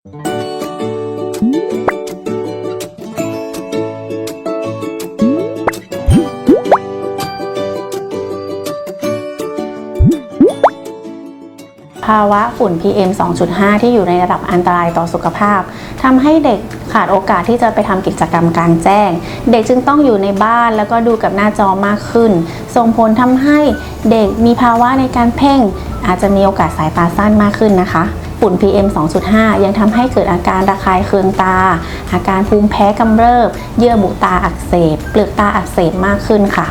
ภาวะฝุ่น PM 2.5 ที่อยู่ในระดับอันตรายต่อสุขภาพทำให้เด็กขาดโอกาสที่จะไปทำกิจกรรมกลางแจ้ง เด็กจึงต้องอยู่ในบ้านแล้วก็ดูกับหน้าจอมากขึ้น ส่งผลทำให้เด็กมีภาวะในการเพ่ง อาจจะมีโอกาสสายตาสั้นมากขึ้นนะคะ ฝุ่น PM 2.5 ยังทำให้เกิดอาการระคายเคืองตา อาการภูมิแพ้กำเริบ เยื่อบุตาอักเสบ เปลือกตาอักเสบมากขึ้นค่ะ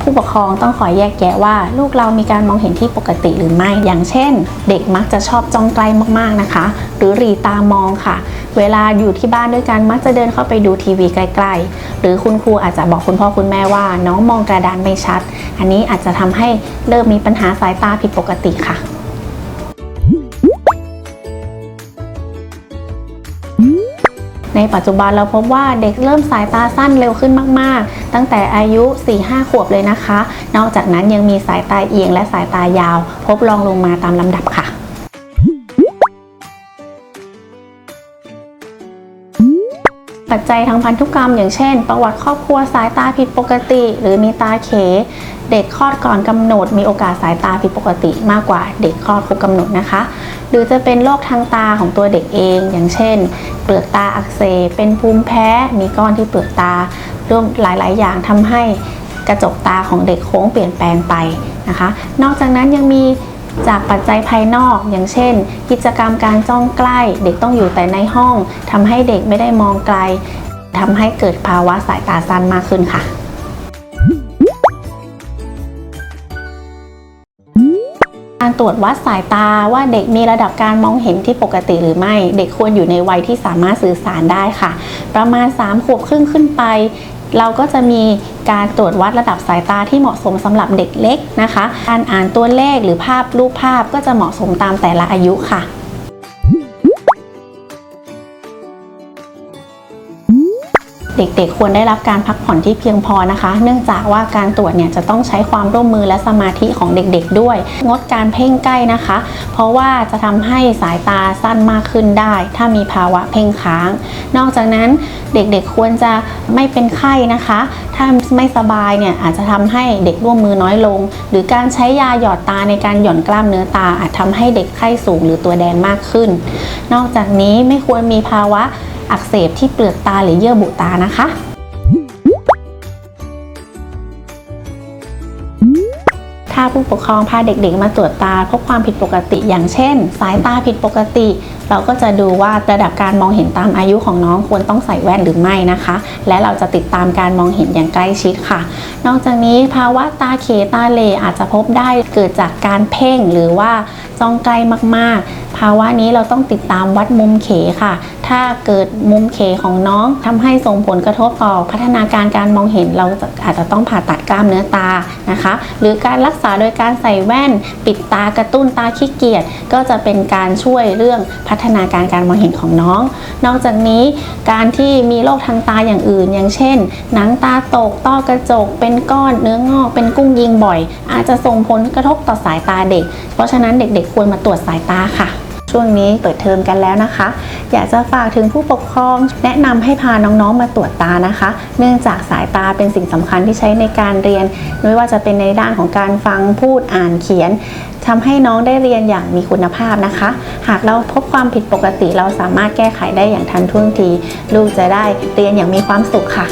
ผู้ปกครองต้องคอยแยกแยะว่า ลูกเรามีการมองเห็นที่ปกติหรือไม่ อย่างเช่น เด็กมักจะชอบจ้องใกล้มากๆนะคะ หรือรีตามองค่ะ เวลาอยู่ที่บ้านด้วยกันมักจะเดินเข้าไปดูทีวีใกล้ๆ หรือคุณครูอาจจะบอกคุณพ่อคุณแม่ว่า น้องมองกระดานไม่ชัด อันนี้อาจจะทำให้เริ่มมีปัญหาสายตาผิดปกติค่ะในปัจจุบันเราพบว่าเด็กเริ่มสายตาสั้นเร็วขึ้นมาก ๆ ตั้งแต่อายุ 4-5 ขวบเลยนะคะ นอกจากนั้นยังมีสายตาเอียงและสายตายาว พบรองลงมาตามลำดับค่ะ ปัจจัยทางพันธุกรรม อย่างเช่น ประวัติครอบครัวสายตาผิดปกติ หรือมีตาเข เด็กคลอดก่อนกำหนด มีโอกาสสายตาผิดปกติ มากกว่าเด็กคลอดครบกำหนดนะคะ หรือจะเป็นโรคทางตาของตัวเด็กเอง อย่างเช่น เปลือกตาอักเสบเป็นภูมิแพ้ มีก้อนที่เปลือกตารวมหลาย ๆ อย่างทำให้กระจกตาของเด็กโค้งเปลี่ยนแปลงไปนะคะ นอกจากนั้นยังมี จากปัจจัยภายนอก อย่างเช่น กิจกรรมการจ้องใกล้ เด็กต้องอยู่แต่ในห้องทำให้เด็กไม่ได้มองไกลทำให้เกิดภาวะสายตาสั้นมากขึ้นค่ะการตรวจวัดสายตาว่าเด็กมีระดับการมองเห็นที่ปกติหรือไม่ เด็กควรอยู่ในวัยที่สามารถสื่อสารได้ค่ะ ประมาณ 3 ขวบครึ่งขึ้นไป เราก็จะมีการตรวจวัดระดับสายตาที่เหมาะสมสำหรับเด็กเล็กนะคะ การอ่านตัวเลขหรือภาพรูปภาพก็จะเหมาะสมตามแต่ละอายุค่ะ เด็กๆ ควรได้รับการพักผ่อนที่เพียงพอนะคะ เนื่องจากว่าการตรวจเนี่ยจะต้องใช้ความร่วมมือและสมาธิของเด็กๆ ด้วย งดการเพ่งใกล้นะคะ เพราะว่าจะทำให้สายตาสั้นมากขึ้นได้ ถ้ามีภาวะเพ่งค้าง นอกจากนั้นเด็กๆ ควรจะไม่เป็นไข้นะคะ ถ้าไม่สบายเนี่ยอาจจะทำให้เด็กร่วมมือน้อยลง หรือการใช้ยาหยอดตาในการหย่อนกล้ามเนื้อตาอาจทำให้เด็กไข้สูงหรือตัวแดงมากขึ้น นอกจากนี้ไม่ควรมีภาวะ อักเสบที่เปลือกตาหรือเยื่อบุตานะคะ ถ้าผู้ปกครองพาเด็กๆ มาตรวจตาพบความผิดปกติอย่างเช่น สายตาผิดปกติ เราก็จะดูว่าระดับการมองเห็นตามอายุของน้องควรต้องใส่แว่นหรือไม่นะคะ และเราจะติดตามการมองเห็นอย่างใกล้ชิดค่ะ นอกจากนี้ภาวะตาเขตาเลอาจจะพบได้เกิดจากการเพ่งหรือว่าจ้องใกล้มากๆ ภาวะนี้เราต้องติดตามวัดมุมเขค่ะ ถ้าเกิดมุมเขของน้องทำให้ส่งผลกระทบต่อพัฒนาการการมองเห็นเราจะอาจจะต้องผ่าตัดกล้ามเนื้อตานะคะ หรือการรักษาโดยการใส่แว่น ปิดตากระตุ้นตาขี้เกียจก็จะเป็นการช่วยเรื่องพัฒนาการการมองเห็นของน้อง นอกจากนี้การที่มีโรคทางตาอย่างอื่น อย่างเช่น หนังตาตกต้อกระจก เป็นก้อนเนื้องอกเป็นกุ้งยิงบ่อย อาจจะส่งผลกระทบต่อสายตาเด็ก เพราะฉะนั้นเด็กๆควรมาตรวจสายตาค่ะ ช่วงนี้เปิดเทอมกันแล้วนะคะ อยากจะฝากถึงผู้ปกครอง แนะนำให้พาน้องๆมาตรวจตานะคะ เนื่องจากสายตาเป็นสิ่งสำคัญที่ใช้ในการเรียน ไม่ว่าจะเป็นในด้านของการฟังพูดอ่านเขียนทำให้น้องได้เรียนอย่างมีคุณภาพนะคะ หากเราพบความผิดปกติเราสามารถแก้ไขได้อย่างทันท่วงที ลูกจะได้เรียนอย่างมีความสุขค่ะ